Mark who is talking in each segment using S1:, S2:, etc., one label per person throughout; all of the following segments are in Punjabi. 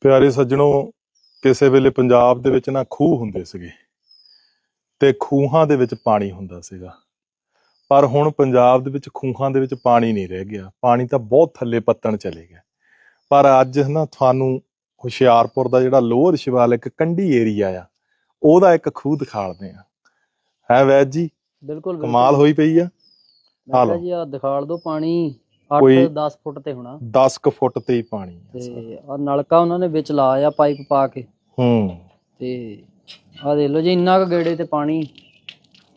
S1: ਪਿਆਰੇ ਸੱਜਣੋ ਕਿਸੇ ਵੇਲੇ ਪੰਜਾਬ ਦੇ ਵਿੱਚ ਨਾ ਖੂਹ ਹੁੰਦੇ ਸੀਗੇ ਤੇ ਖੂਹਾਂ ਦੇ ਵਿੱਚ ਪਾਣੀ ਹੁੰਦਾ ਸੀਗਾ। ਪਰ ਹੁਣ ਪੰਜਾਬ ਦੇ ਵਿੱਚ ਖੂਹਾਂ ਦੇ ਵਿੱਚ ਪਾਣੀ ਨਹੀਂ ਰਹਿ ਗਿਆ। ਪਾਣੀ ਤਾਂ ਬਹੁਤ ਥੱਲੇ ਪੱਤਣ ਚਲੇ ਗਿਆ। ਪਰ ਅੱਜ ਨਾ ਤੁਹਾਨੂੰ ਹੁਸ਼ਿਆਰਪੁਰ ਦਾ ਜਿਹੜਾ ਲੋਅਰ ਸ਼ਿਵਾਲਿਕ ਕੰਢੀ ਏਰੀਆ ਆ ਉਹਦਾ ਇੱਕ ਖੂਹ ਦਿਖਾਲਦੇ ਆ। ਹੈ ਵੈਦ ਜੀ?
S2: ਬਿਲਕੁਲ
S1: ਕਮਾਲ ਹੋਈ ਪਈ ਆ? ਲਓ।
S2: ਜੀ ਆ ਦਿਖਾੜ ਦੋ ਪਾਣੀ। 8
S1: ਕੋਈ-
S2: 10 ਫੁੱਟ ਤੇ ਹੋਣਾ।
S1: 10 ਕੁ ਫੁੱਟ ਤੇ ਹੀ ਪਾਣੀ
S2: ਤੇ ਆ ਨਲਕਾ ਉਹਨਾਂ ਨੇ ਵਿੱਚ ਲਾਇਆ ਪਾਈਪ ਪਾ ਕੇ।
S1: ਹੂੰ।
S2: ਤੇ ਆ ਦੇਖ ਲਓ ਜੀ ਇੰਨਾ ਕੁ ਗੇੜੇ ਤੇ ਪਾਣੀ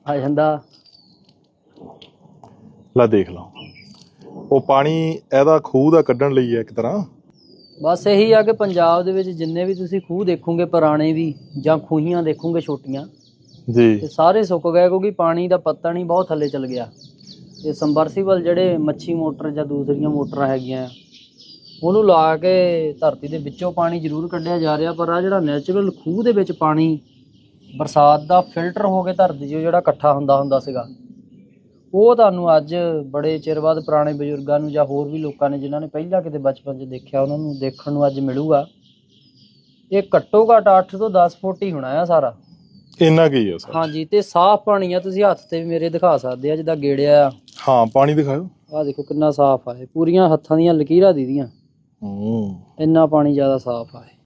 S2: ਆ ਜਾਂਦਾ।
S1: ਲੈ ਦੇਖ ਲਓ। ਉਹ ਪਾਣੀ ਇਹਦਾ ਖੂਹ ਦਾ ਕੱਢਣ ਲਈ ਹੈ ਇੱਕ ਤਰ੍ਹਾਂ।
S2: ਬਸ ਇਹੀ ਆ ਕਿ ਪੰਜਾਬ ਦੇ ਵਿੱਚ ਜਿੰਨੇ ਵੀ ਤੁਸੀਂ ਖੂਹ ਦੇਖੋਗੇ ਪੁਰਾਣੇ ਵੀ ਜਾਂ ਖੂਹੀਆਂ ਦੇਖੋਗੇ ਛੋਟੀਆਂ
S1: ਜੀ।
S2: ਤੇ ਸਾਰੇ ਸੁੱਕ ਗਏ ਕਿਉਂਕਿ ਪਾਣੀ ਦਾ ਪੱਤਾ ਨਹੀਂ ਬਹੁਤ ਥੱਲੇ ਚਲ ਗਿਆ। ਇਹ ਸੰਬਰਸੀਬਲ ਜਿਹੜੇ ਮੱਛੀ ਮੋਟਰ ਜਾਂ ਦੂਸਰੀਆਂ ਮੋਟਰਾਂ ਹੈਗੀਆਂ, ਉਹਨੂੰ ਲਾ ਕੇ ਧਰਤੀ ਦੇ ਵਿੱਚੋਂ ਪਾਣੀ ਜ਼ਰੂਰ ਕੱਢਿਆ ਜਾ ਰਿਹਾ, ਪਰ ਆ ਜਿਹੜਾ ਨੈਚੁਰਲ ਖੂਹ ਦੇ ਵਿੱਚ ਪਾਣੀ, ਬਰਸਾਤ ਦਾ ਫਿਲਟਰ ਹੋ ਕੇ ਧਰਤੀ 'ਚ ਜਿਹੜਾ ਇਕੱਠਾ ਹੁੰਦਾ ਹੁੰਦਾ ਸੀਗਾ, ਉਹ ਤੁਹਾਨੂੰ ਅੱਜ ਬੜੇ ਚਿਰ ਬਾਅਦ ਪੁਰਾਣੇ ਬਜ਼ੁਰਗਾਂ ਨੂੰ ਜਾਂ ਹੋਰ ਵੀ ਲੋਕਾਂ ਨੇ ਜਿਨ੍ਹਾਂ ਨੇ ਪਹਿਲਾਂ ਕਿਤੇ ਬਚਪਨ 'ਚ ਦੇਖਿਆ, ਉਹਨਾਂ ਨੂੰ ਦੇਖਣ ਨੂੰ ਅੱਜ ਮਿਲੂਗਾ। ਇਹ ਘੱਟੋ ਘੱਟ 8 ਤੋਂ 10 ਫੁੱਟ ਹੀ ਹੋਣਾ ਆ ਸਾਰਾ।
S1: ਇੰਨਾ ਕੀ ਹੈ ਸਰ।
S2: ਹਾਂਜੀ ਤੇ ਸਾਫ਼ ਪਾਣੀ ਆ ਤੁਸੀਂ ਹੱਥ ਤੇ ਵੀ ਮੇਰੇ ਦਿਖਾ ਸਕਦੇ ਆ ਜਿੱਦਾਂ ਗੇੜਿਆ ਆ।
S1: ਹਾਂ ਪਾਣੀ ਦਿਖਾਓ
S2: ਆਹ ਦੇਖੋ ਕਿੰਨਾ ਸਾਫ਼ ਆ ਇਹ। ਪੂਰੀਆਂ ਹੱਥਾਂ ਦੀਆਂ ਲਕੀਰਾਂ ਦੀਦੀਆਂ।
S1: ਹੂੰ।
S2: ਇੰਨਾ ਪਾਣੀ ਜ਼ਿਆਦਾ ਸਾਫ਼ ਆ ਇਹ।